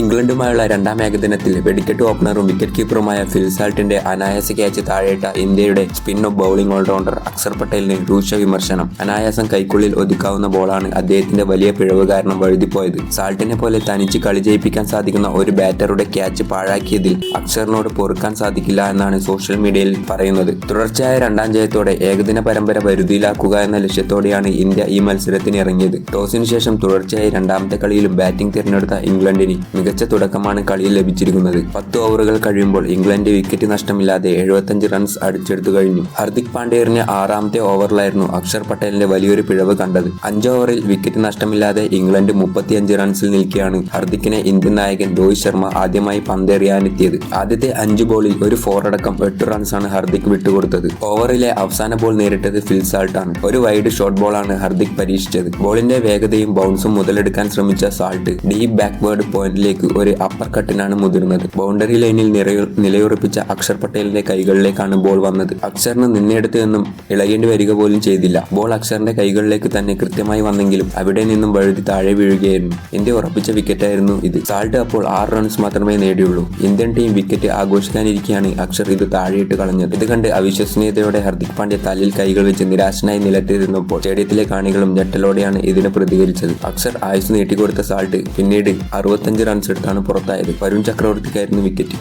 ഇംഗ്ലണ്ടുമായുള്ള രണ്ടാം ഏകദിനത്തിൽ വെടിക്കെട്ട് ഓപ്പണറും വിക്കറ്റ് കീപ്പറുമായ ഫിൽസാൾട്ടിന്റെ അനായാസ ക്യാച്ച് താഴേട്ട ഇന്ത്യയുടെ സ്പിൻ ബൌളിംഗ് ഓൾറൗണ്ടർ അക്സർ പട്ടേലിന് രൂക്ഷ വിമർശനം. അനായാസം കൈക്കുള്ളിൽ ഒതുക്കാവുന്ന ബോളാണ് അദ്ദേഹത്തിന്റെ വലിയ പിഴവ് കാരണം വഴുതിപ്പോയത്. സാൾട്ടിനെ പോലെ തനിച്ച് കളി ജയിപ്പിക്കാൻ സാധിക്കുന്ന ഒരു ബാറ്ററുടെ ക്യാച്ച് പാഴാക്കിയതിൽ അക്സറിനോട് പൊറുക്കാൻ സാധിക്കില്ല എന്നാണ് സോഷ്യൽ മീഡിയയിൽ പറയുന്നത്. തുടർച്ചയായ രണ്ടാം ജയത്തോടെ ഏകദിന പരമ്പര വരുതിയിലാക്കുക എന്ന ലക്ഷ്യത്തോടെയാണ് ഇന്ത്യ ഈ മത്സരത്തിന് ഇറങ്ങിയത് ടോസിന് ശേഷം തുടർച്ചയായി രണ്ടാമത്തെ കളിയിലും ബാറ്റിംഗ് തിരഞ്ഞെടുത്ത ഇംഗ്ലണ്ടിന് മികച്ച തുടക്കമാണ് കളിയിൽ ലഭിച്ചിരിക്കുന്നത്. പത്ത് ഓവറുകൾ കഴിയുമ്പോൾ ഇംഗ്ലണ്ട് വിക്കറ്റ് നഷ്ടമില്ലാതെ എഴുപത്തഞ്ച് റൺസ് അടിച്ചെടുത്തു കഴിഞ്ഞു. ഹർദിക് പാണ്ഡ്യറിന് ആറാമത്തെ ഓവറിലായിരുന്നു അക്ഷർ പട്ടേലിന്റെ വലിയൊരു പിഴവ് കണ്ടത്. അഞ്ച് ഓവറിൽ വിക്കറ്റ് നഷ്ടമില്ലാതെ ഇംഗ്ലണ്ട് മുപ്പത്തിയഞ്ച് റൺസിൽ നിൽക്കുകയാണ്. ഹർദിക്കിനെ ഇന്ത്യൻ നായകൻ രോഹിത് ശർമ്മ ആദ്യമായി പന്തെറിയാനെത്തിയത്. ആദ്യത്തെ അഞ്ച് ബോളിൽ ഒരു ഫോർ അടക്കം എട്ട് റൺസാണ് ഹർദിക് വിട്ടുകൊടുത്തത്. ഓവറിലെ അവസാന ബോൾ നേരിട്ടത് ഫിൽസാൾട്ടാണ് ഒരു വൈഡ് ഷോട്ട് ബോളാണ് ഹർദിക് പരീക്ഷിച്ചത്. ബോളിന്റെ വേഗതയും ബൗൺസും മുതലെടുക്കാൻ ശ്രമിച്ച സാൾട്ട് ഡീപ് ബാക്ക്വേർഡ് പോയിന്റിലേക്ക് ഒരു അപ്പർ കട്ടിനാണ് മുതിർന്നത്. ബൗണ്ടറി ലൈനിൽ നിലയുറപ്പിച്ച അക്ഷർ പട്ടേലിന്റെ കൈകളിലേക്കാണ് ബോൾ വന്നത്. അക്ഷറിന് നിന്നെടുത്ത് നിന്നും ഇളകേണ്ടി വരിക പോലും ചെയ്തില്ല. ബോൾ അക്ഷറിന്റെ കൈകളിലേക്ക് തന്നെ കൃത്യമായി വന്നെങ്കിലും അവിടെ നിന്നും വഴുതി താഴെ വീഴുകയായിരുന്നു. ഇന്ത്യ ഉറപ്പിച്ച വിക്കറ്റായിരുന്നു ഇത്. സാൾട്ട് അപ്പോൾ ആറ് റൺസ് മാത്രമേ നേടിയുള്ളൂ. ഇന്ത്യൻ ടീം വിക്കറ്റ് ആഘോഷിക്കാനിരിക്കെയാണ് അക്ഷർ ഇത് താഴെയിട്ട് കളഞ്ഞത്. ഇത് കണ്ട് അവിശ്വസനീയതയോടെ ഹർദിക് പാണ്ഡ്യ തലയിൽ കൈകൾ വെച്ച് നിരാശനായി നിലത്തിരുന്നപ്പോൾ സ്റ്റേഡിയത്തിലെ കാണികളും ഞെട്ടലോടെയാണ് ഇതിന് പ്രതികരിച്ചത്. അക്ഷർ ആയുസ് നീട്ടിക്കൊടുത്ത സാൾട്ട് പിന്നീട് അറുപത്തഞ്ച് റൺസ് എടുത്താണ് പുറത്തായത്. വരുൺ ചക്രവർത്തിക്കായിരുന്നു വിക്കറ്റ്